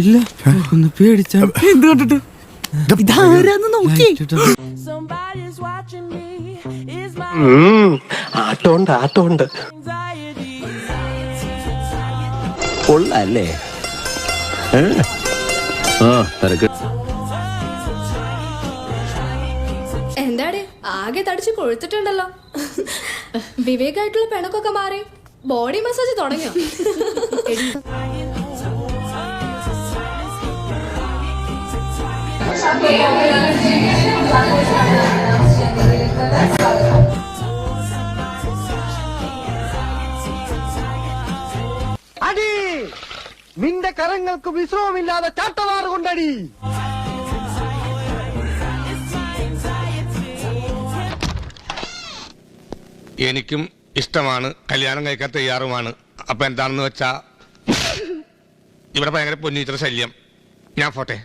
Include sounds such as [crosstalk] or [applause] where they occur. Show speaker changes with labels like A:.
A: ഇല്ല. ഒന്ന് പേടിച്ച.
B: എന്ത് കണ്ടിട്ട്? ഇതാരാന്ന് നോക്കി.
C: ആട്ടോണ്ട് ആട്ടോണ്ട്. കൊള്ളല്ലേ? ആ തിരക്ക്.
D: എന്താടി? ആകെ തടിച്ച് കൊഴുത്തിട്ടുണ്ടല്ലോ. വിവേകായിട്ടുള്ള പിണക്കൊക്കെ മാറി. ബോഡി മസാജ് തുടങ്ങിയോ? [laughs]
E: അടി നിന്റെ കരങ്ങൾക്ക് വിശ്രമമില്ലാതെ ചാട്ടവാറ് കൊണ്ടടി.
F: എനിക്കും ഇഷ്ടമാണ് കല്യാണം കഴിക്കാൻ തയ്യാറുമാണ്. അപ്പൊ എന്താണെന്ന് വെച്ചാ ഇവിടെ ഭയങ്കര പൊന്നീറ്റർ ശല്യം. ഞാൻ പോട്ടെ.